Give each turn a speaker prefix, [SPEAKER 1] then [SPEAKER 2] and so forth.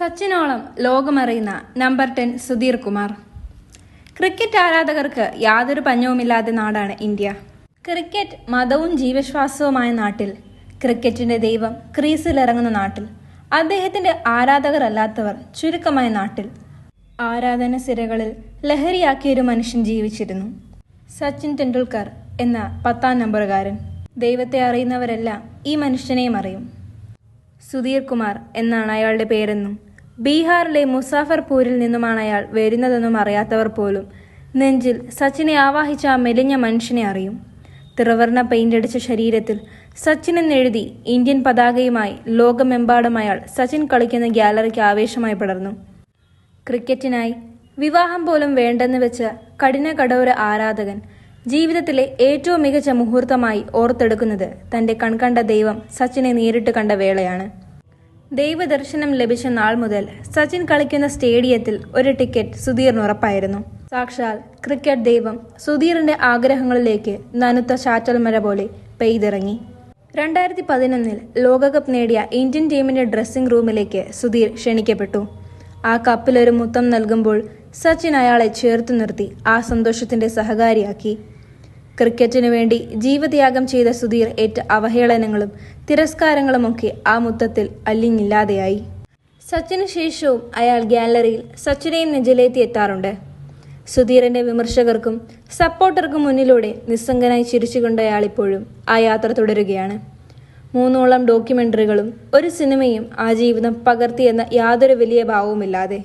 [SPEAKER 1] സച്ചിനോളം ലോകമറിയുന്ന number ten Sudhir Kumar. Cricket ആരാധകർക്ക് യാതൊരു പഞ്ഞവുമില്ലാത്ത നാടാണ് ഇന്ത്യ. ക്രിക്കറ്റ് മതവും ജീവശ്വാസവുമായ നാട്ടിൽ ക്രിക്കറ്റിന്റെ ദൈവം ക്രീസിലിറങ്ങുന്ന നാട്ടിൽ അദ്ദേഹത്തിന്റെ ആരാധകരല്ലാത്തവർ ചുരുക്കമായ നാട്ടിൽ ആരാധന സിരകളിൽ ലഹരിയാക്കിയ ഒരു മനുഷ്യൻ ജീവിച്ചിരുന്നു. സച്ചിൻ ടെണ്ടുൽക്കർ എന്ന പത്താം നമ്പറുകാരൻ. ദൈവത്തെ അറിയുന്നവരെല്ലാം ഈ മനുഷ്യനെയും അറിയും. സുധീർ കുമാർ എന്നാണ് അയാളുടെ പേരെന്നും ബീഹാറിലെ മുസാഫർപൂരിൽ നിന്നുമാണ് അയാൾ വരുന്നതെന്നും അറിയാത്തവർ പോലും. നെഞ്ചിൽ സച്ചിനെ ആവാഹിച്ച ആ മെലിഞ്ഞ മനുഷ്യനെ അറിയും. ത്രിവർണ പെയിന്റ് അടിച്ച ശരീരത്തിൽ സച്ചിൻ എന്നെഴുതി ഇന്ത്യൻ പതാകയുമായി ലോകമെമ്പാടും അയാൾ സച്ചിൻ കളിക്കുന്ന ഗ്യാലറിക്ക് ആവേശമായി പടർന്നു. ക്രിക്കറ്റിനായി വിവാഹം പോലും വേണ്ടെന്ന് വെച്ച കഠിന കടോര ആരാധകൻ ജീവിതത്തിലെ ഏറ്റവും മികച്ച മുഹൂർത്തമായി ഓർത്തെടുക്കുന്നത് തന്റെ കൺകണ്ട ദൈവം സച്ചിനെ നേരിട്ട് കണ്ട വേളയാണ്. ദൈവദർശനം ലഭിച്ച നാൾ മുതൽ സച്ചിൻ കളിക്കുന്ന സ്റ്റേഡിയത്തിൽ ഒരു ടിക്കറ്റ് സുധീറിന് ഉറപ്പായിരുന്നു. സാക്ഷാൽ ക്രിക്കറ്റ് ദൈവം സുധീറിന്റെ ആഗ്രഹങ്ങളിലേക്ക് നനുത്ത ചാറ്റൽമര പോലെ പെയ്തിറങ്ങി. രണ്ടായിരത്തി പതിനൊന്നിൽ ലോകകപ്പ് നേടിയ ഇന്ത്യൻ ടീമിന്റെ ഡ്രസ്സിംഗ് റൂമിലേക്ക് സുധീർ ക്ഷണിക്കപ്പെട്ടു. ആ കപ്പിലൊരു മുത്തം നൽകുമ്പോൾ സച്ചിൻ അയാളെ ചേർത്തു നിർത്തി ആ സന്തോഷത്തിന്റെ സഹകാരിയാക്കി. ക്രിക്കറ്റിനു വേണ്ടി ജീവത്യാഗം ചെയ്ത സുധീർ ഏറ്റ അവഹേളനങ്ങളും തിരസ്കാരങ്ങളുമൊക്കെ ആ മുത്തത്തിൽ അല്ലിങ്ങില്ലാതെയായി സച്ചിന് ശേഷവും അയാൾ ഗാലറിയിൽ സച്ചിനെയും നെഞ്ചിലേത്തി എത്താറുണ്ട് സുധീറിന്റെ വിമർശകർക്കും സപ്പോർട്ടർക്കും മുന്നിലൂടെ നിസ്സംഗനായി ചിരിച്ചുകൊണ്ട് അയാളിപ്പോഴും ആ യാത്ര തുടരുകയാണ്. മൂന്നോളം ഡോക്യുമെന്ററികളും ഒരു സിനിമയും ആ ജീവിതം പകർത്തിയെന്ന യാതൊരു വലിയ ഭാവവുമില്ലാതെ.